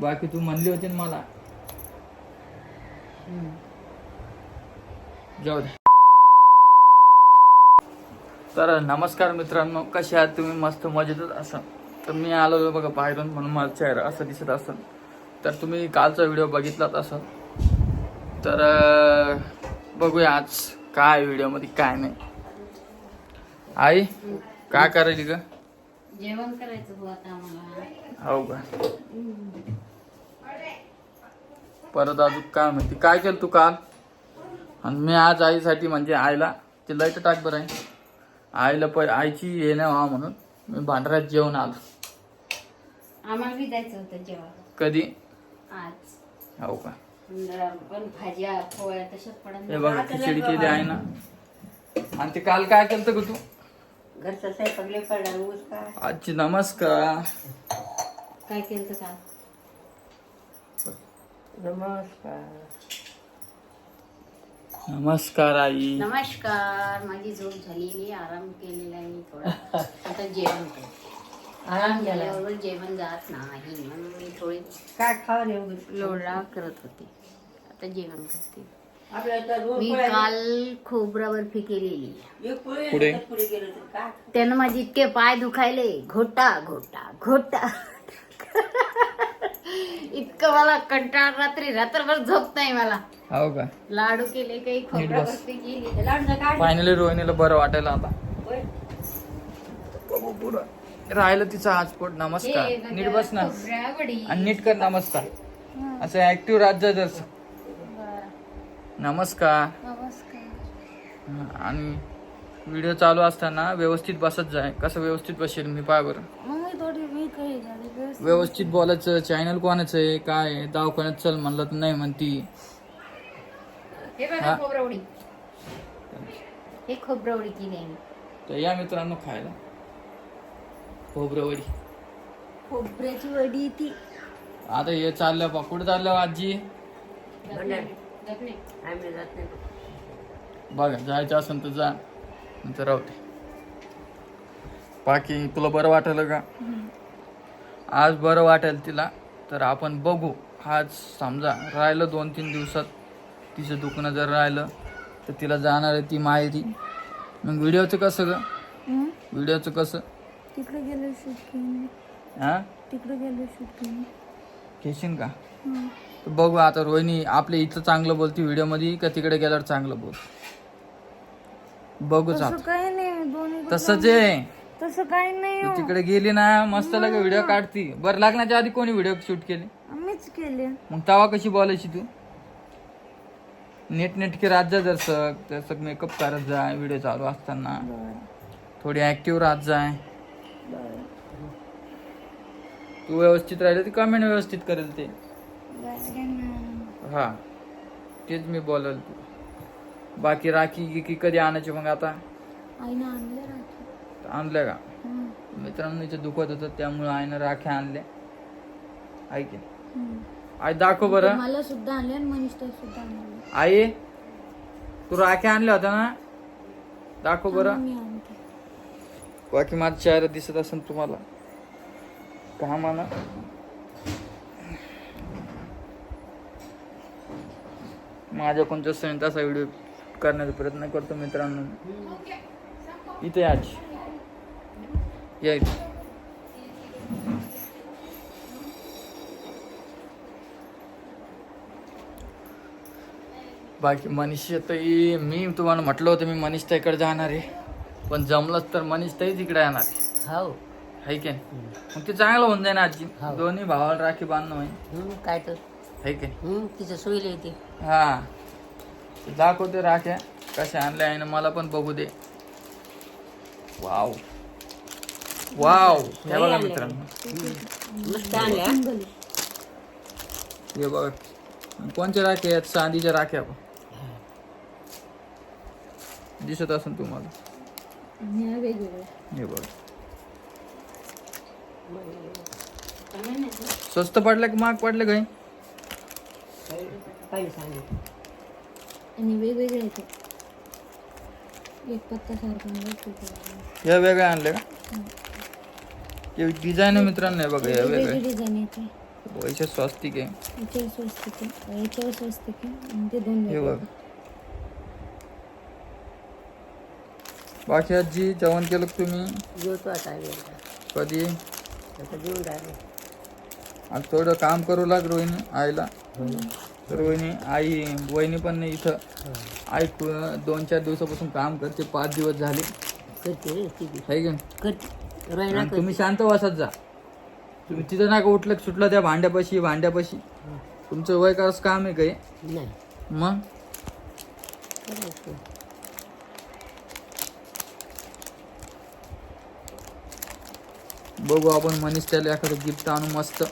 बाकी तू म्हणली होती ना मला. जाऊ दे. तर नमस्कार मित्रांनो कसे आहात तुम्ही? मस्त मजेतच असाल. तर मी आलो बघा बाहेरून म्हणून माझा चेहरा असं दिसत असेल. तर तुम्ही कालचा व्हिडिओ बघितलाच असाल. तर बघूया आज काय व्हिडिओमध्ये काय नाही. आई काय करायची ग? जेवण करायचं हो हो का? परत अजून काय म्हणते? काय केलं तू काल? आणि मी आज आईसाठी म्हणजे आईला ते लाइट टाक बरं आहे. आईला प आईची हे नाही व्हा म्हणून मी भांडाऱ्यात जेवण आलो. आम्हाला बी जायचं होतं जेवण कधी? आज. हो का? पण पण भाज्या पोळ्या तशाच हे पडत बघा खिचडी केली आहे ना. आणि ते काल काय केलं ग तू? घरचं स्वयंपाक लय पडला ऊस का आजची नमस्कार. काय केलं तर काल? नमस्कार. नमस्कार आई. नमस्कार. माझी झोप झालेली आराम केलेला आहे थोडा. आता जेवण कर. आराम झाल्यावर जेवण जात नाही म्हणून मी थोडी काय खावं एवढं लोळा करत होते. आता जेवण करते. मी काल खोबरा बर्फी केलेली एक पोळी पुढे? नंतर पुढे गेलं तर काय? त्यानं माझे इतके पाय दुखायले. घोटा घोटा घोटा. इतकं मला कंटाळ रात्री रात्रभर झोप नाही मला. हो का? लाडू केले काही खोबरा बस. बर्फी केली. लाडूचं काय? फायनली रोहिणीला बरं वाटायला आता. पुढं. राहिलं तिचं आज पोट. नमस्कार. हे नीट बस ना. खोबऱ्या वडी. आणि नीट कर नमस्कार. असं ऍक्टिव्ह राज्य जर नमस्कार. नमस्कार. हा, आणि व्हिडिओ चालू असताना व्यवस्थित बसत जाय कसं व्यवस्थित बसेल मी पाय बरं. मग व्यवस्थित. बोलायचं चॅनल कोणाचं आहे काय आहे दवाखान्यात चल म्हणलं तर नाही म्हणती. हे हा. बघा खोबरावडी. हे खोबरावडी केली आहे मी तर या मित्रांनो खायला. खोबरवडी. खोबऱ्याची वडी ती. आता हे चाललं बा कुठं चाललं आजी. आम्ही जात नाही. बघा जायचं असेल तर जा नंतर राहू दे. बाकी तुला बरं वाटेल का? आज बरं वाटेल तिला तर आपण बघू. आज समजा राहिलं दोन तीन दिवसात तिचं दुखणं जर राहिलं तर तिला जाणार आहे ती माहेरी मग व्हिडिओचं कसं ग? व्हिडिओचं कसं? तिकडे गेलो शूट हा? तिकडे गेलो शूट केलं घेशील का तर बघू आता रोहिणी आपल्या इथं चांगलं बोलती व्हिडिओमध्ये का तिकडे गेल्यावर चांगलं बोल बघूच तसं आता. काही नाही दोन्ही तसंच आहे. तसं काही नाही तू तिकडे गेली ना मस्त लगे व्हिडिओ काढती. बरं लग्नाच्या आधी कोणी व्हिडिओ शूट केले? आम्हीच केले. मग तवा कशी बोलायची तू? नीट नेटके राज्य दर्शक दर्शक मेकअप करत जाय व्हिडिओ चालू असताना. थोडी ऍक्टिव्ह राहत जाय तू व्यवस्थित राहिले तर कमेंट व्यवस्थित करेल ते. हा. तेच मी बोलल. तू बाकी राखी गिकी कधी आणायची मग आता? आईनं आणले राखी. आणल्या का? मित्रांनो इथे दुखत होतं त्यामुळे आईनं राख्या आणल्या. ऐक आई दाखव बरं. मला सुद्धा आणले आणि मनीषला सुद्धा आणले आई तू राख्या आणल्या होत्या ना? दाखव बरं. मी आणते. बाकी माझा चेहरा दिसत असेल तुम्हाला. का म्हणा माझ्याकडून जसं आहे तसा व्हिडिओ करण्याचा प्रयत्न करतो मित्रांनो. इथे आज या इथे बाकी मनीष ताई मी तुम्हाला म्हटलं होतं मी मनीष ताईकडे जाणार आहे. पण जमलंच तर मनीष ताई तिकडे येणार आहे. हो है की नाही? मग ते चांगलं होऊन जाईल आजी हो. दोन्ही भावाला राखी बांधणं हम्म, काय तर. है की नाही? हम्म, तिचं सोयीला येते. हा. ते दाखवते राख्या. कशा आणल्या आहे ना मला पण बघू दे. वाव. वाव. हे बघा मित्रांनो. मस्त आणल्या हे. बघा. कोणच्या राख्या आहेत? चांदीच्या राख्या. दिसत असेल तुम्हाला. हे बघ. स्वस्त पडलं की महाग पडलं सांगितलं आणि वेगवेगळे येतात एक पत्ता सारखा या वेगळ्या आणल्या का? हे डिझाईन मित्रांनो हे बघा या वेगवेगळी वेगळ्या डिझाईन येते वैसे स्वस्तिक आहे. याच्यावर स्वस्तिक आहे. याच्यावर स्वस्तिक आहे. आणि ते दोन हे वेगळे. बघ. बाकी आजी जेवण केलं का तुम्ही? जेवतो आता. कधी? आता जेवून राहिले. आज थोडं काम करू लाग रोहिणी आईला. रोहिणी आई वहिनी पण नाही इथं. आई कु- दोन चार दिवसापासून काम करते पाच दिवस झाले. करते रे ती बी. आहे का नाही? करते. आणि तुम्ही शांत वासत जा. तुम्ही तिथं नाही का उठलं सुटलं त्या भांड्यापाशी भांड्यापाशी? तुमचं वय काम आहे काही मग? बघू आपण मनीष त्याला एखादं गिफ्ट आणू मस्त.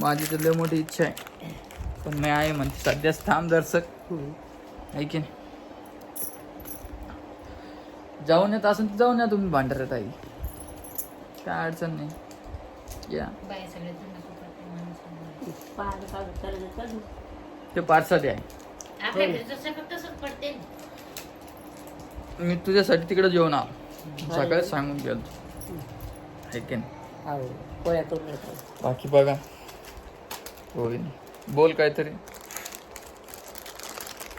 माझी तर लय मोठी इच्छा आहे. पण मी आहे म्हणते सध्याच थांब दर्शक. हम्म. आहे की नाही? जाऊन येत असेल तर जाऊन या तुम्ही भांडाऱ्यात आई. काय अडचण नाही. या. बाय सगळे ते पार्सल आहे. आपल्याकडे जसं फक्त तसंच पडते. मी तुझ्यासाठी तिकडे जेवण आलो. सकाळी सांगून गेलो. आहे की नाही? पोळ्या करून येतो बाकी बघा. रोहिणी बोल काहीतरी.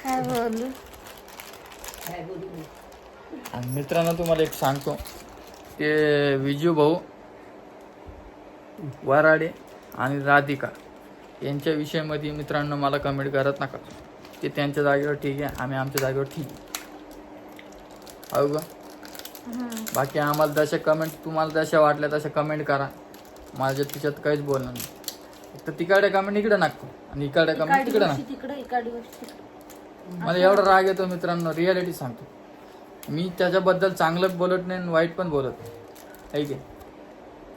काय बोलू? काय बोलू? आणि मित्रांनो तुम्हाला एक सांगतो. ते विजू भाऊ वराडे आणि राधिका यांच्या विषयामध्ये मित्रांनो मला कमेंट करत नका. ते त्यांच्या जागेवर ठीक आहे आम्ही आमच्या जागेवर ठीक आहे. हो का बाकी आम्हाला जशा कमेंट तुम्हाला जशा वाटल्या तशा कमेंट करा. माझ्या तिच्यात काहीच बोलणं नाही. फक्त तिकडे कमेंट इकडे नागतो आणि इकडे कमेंट तिकडे नागतो मला एवढा राग येतो मित्रांनो रियालिटी सांगतो. मी त्याच्याबद्दल चांगलं बोलत नाही आणि वाईट पण बोलत नाही. है की?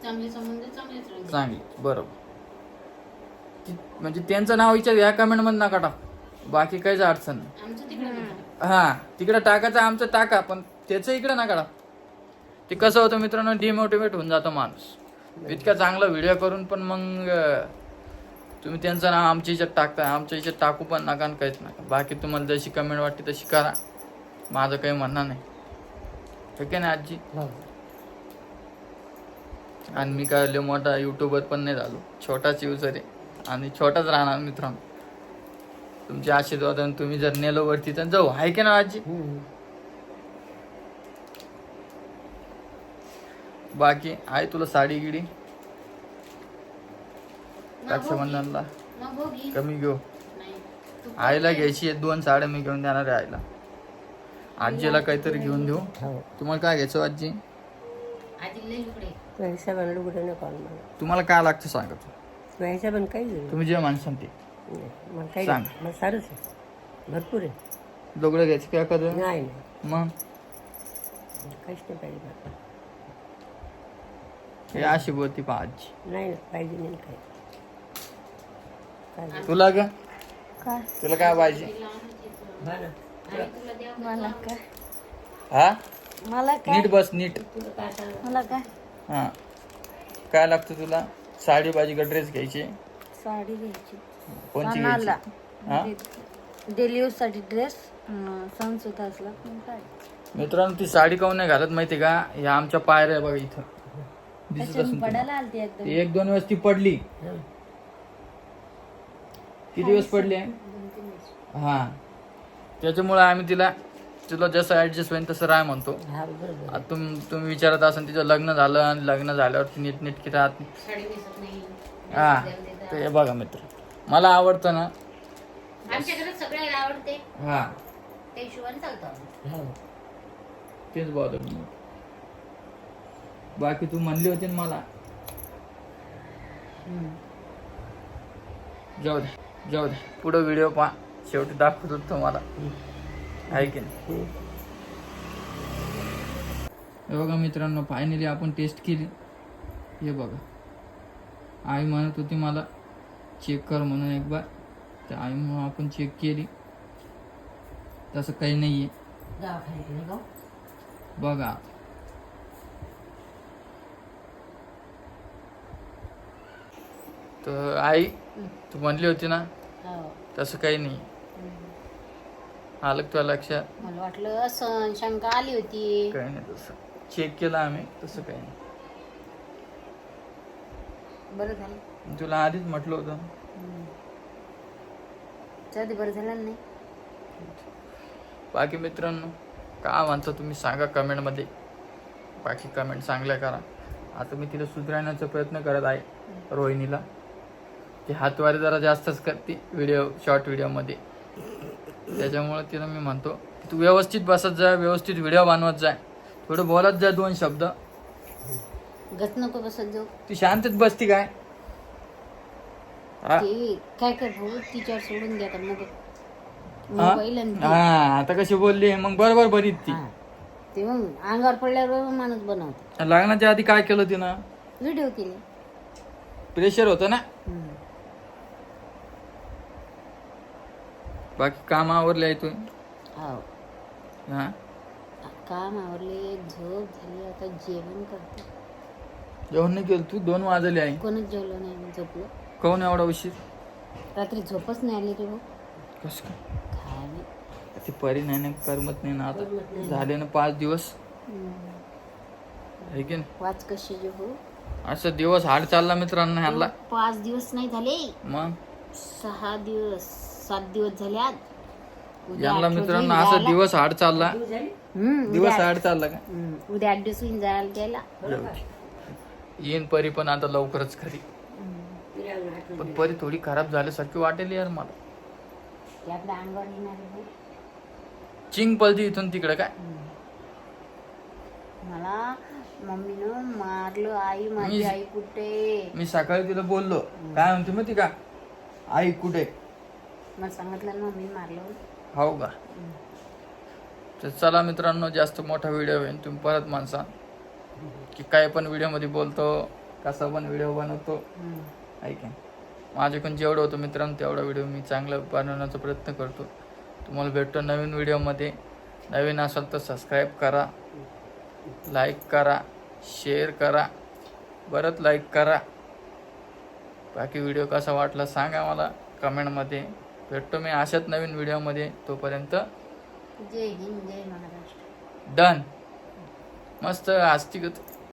चांगले संबंध चांगलेच राहते चांगली बरोबर. ती- म्हणजे त्यांचं नाव विचार या कमेंटमध्ये नका टाक. बाकी काहीच अडचण नाही. आमचं तिकडे हा तिकडे टाकायचं आमचं टाका पण त्याचं इकडे नका टाक. ते कसं होतं मित्रांनो डिमोटिवेट होऊन जातो माणूस. इतका चांगला व्हिडिओ करून पण मग अं, तुम्ही त्यांचं नाव आमच्या याच्यात टाकता आमच्या याच्यात टाकू पण नका आणि काहीच नका. बाकी तुम्हाला जशी कमेंट वाटते तशी करा. माझं काही म्हणणं नाही. ठीक आहे ना आजी? हो. आणि मी काय लय मोठा युट्यूबर पण नाही झालो. छोटाच युजर आहे. आणि छोटाच राहणार मित्रांनो. तुमचे आशीर्वाद आणि तुम्ही जर नेलो वरती तर जाऊ. आहे की ना आजी? हम्म. बाकी आहे तुला साडी गिडी? रक्षाबंधनला कमी घेऊ. आईला घ्यायची दोन साड्या मी घेऊन देणार आहे आईला. आजीला काहीतरी घेऊन देऊ. हो. तुम्हाला काय घ्यायचं आजी? लुगडं. नको आणू मला. तुम्हाला काय लागतं सांगा तू. तुझ्या हिशोबाने काही नाही. तुम्ही जे माणसाल ते. मला काही सांग. नाही. मला सारंच आहे. भरपूर आहे. दोघडं घ्यायचं काय एखादं? नाही नाही. मग? काहीच नाही पाहिजे मला. हे अशी बोलती पहा आजी. नाही पाहिजे नाही काही. काय तुला का काय? तुला काय पाहिजे? हा द्या मला काय हा? मला काय नीट बस नीट. मला काय हा. काय लागतं तुला? साडी पाहिजे का ड्रेस घ्यायची? साडी घ्यायची. कोणची सणाला. घ्यायची? हा? डेली ड्रेस सण सुद्धा असला पण काय. मित्रांनो ती साडी काऊन नाही घालत माहिती का? ह्या आमच्या पायऱ्या आहे बघा इथं. दिसत त्याच्यानं असेल तुम्हाला. पडायला आलती एकदम? ती एक दोन वेळेस ती पडली. किती दिवस पडली हा. त्याच्यामुळे आम्ही तिला तुला जसं ऍडजस्ट होईल तसं राय म्हणतो. हा बरोबर. आता तुम तुम्ही विचारत असाल तिचं लग्न झालं आणि लग्न झाल्यावरती नीट नीटकी राहत. साडी नाही. हा हे बघा मित्र. मला आवडतं ना आमच्या घरात सगळ्याला आवडते. हा. त्या हिशोबाने चालतो आम्ही. हो. तेच बॉदर बाकी तू म्हणली होती ना मला. जाऊ दे जाऊ दे. पुढं व्हिडिओ पहा. शेवटी दाखवतो तुम्हाला. आहे की नाही? हं. हे बघा मित्रांनो फायनली आपण टेस्ट केली. हे बघा. आई म्हणत होती मला चेक कर म्हणून एक बार तर आईमुळं आपण चेक केली. तसं काही नाही आहे? बघा. तर आई तू म्हणली होती ना हो. तसं काही नाही. आलं का तुझ्या लक्षात मला वाटलं असं शंका आली होती. काही नाही तसं चेक केलं आम्ही तसं काही नाही. बरं झालं. तुला आधीच म्हटलं होतं. जाऊ दे बरं झालं नाही. बाकी मित्रांनो काय म्हणता तुम्ही सांगा कमेंटमध्ये बाकी कमेंट चांगल्या करा. आता मी तिला सुधारण्याचा प्रयत्न करत आहे रोहिणीला. ती हातवारी जरा जास्तच करते व्हिडिओ शॉर्ट व्हिडिओमध्ये त्याच्यामुळे तिला मी म्हणतो की तू व्यवस्थित बसत जा व्यवस्थित व्हिडिओ बनवत जाय थोडं बोलत जा दोन शब्द. गच नको बसत जाऊ. ती शांतच बसती काय? हा? ते काय कर भाऊ तिच्यावर सोडून द्या आता मग हा? मोबाईल आणि ते. हा आता कशी बोलली मग बरोबर बरीत ती. हा. ते मग अंगावर पडल्यावर माणूस बनवतो. लग्नाच्या आधी काय केलं तिनं? व्हिडिओ केले. प्रेशर होतं ना? बाकी काम आवरले आहे तू हो. हा? काम आवरले झोप झाली आता जेवण करते. जेवण नाही केलं तू? दोन वाजले आहे. कोणच जेवलं नाही मी झोपलो. काऊन एवढा उशीर? रात्री झोपच नाही आली रे भाऊ. कस काय? काय नाही ती परी नाही ना करमत नाही ना आता. झाले ना पाच दिवस. आहे की नाही? वाच कशी जे हो असं दिवस हाड चालला मित्रांनो ह्यांना. पाच दिवस नाही झाले. मग? सहा दिवस. सात दिवस झाले आज. उद्या यांना आठ रोजी मित्रांनो असं जायला. दिवस हाड चालला. हम्म, दिवस उद्या हाड चालला का? हम्म, उद्या आठ दिवस होईन जायला द्यायला येईन परी पण आता लवकरच खरी पण परी थोडी खराब झाल्यासारखी वाटेल यार मला. ते आपल्या अंगावर येणार आहे भाऊ. चिंग पलती इथून तिकडे काय? मला मम्मीनं मारलं आई माझी मी- आई कुठे? मी सकाळी तिला बोललो. काय म्हणते माहिती का? आई कुठे? मला सांगितलं ना मम्मी मारलं हो का? तर चला मित्रांनो जास्त मोठा व्हिडिओ होईल तुम्ही परत माणसा. की काय पण व्हिडिओमध्ये बोलतो कसा पण व्हिडिओ बनवतो. ऐका माझ्याकडून जेवढं होतं मित्रांनो तेवढा व्हिडिओ मी चांगला बनवण्याचा प्रयत्न करतो. तुम्हाला भेटतो नवीन व्हिडिओमध्ये नवीन असाल तर सबस्क्राईब करा. लाईक करा. शेअर करा. परत लाईक करा. बाकी व्हिडिओ कसा वाटला सांगा मला कमेंटमध्ये. भेटतो मी अशाच नवीन व्हिडिओमध्ये. तोपर्यंत जय हिंद जय महाराष्ट्र. डन. मस्त आस्तिक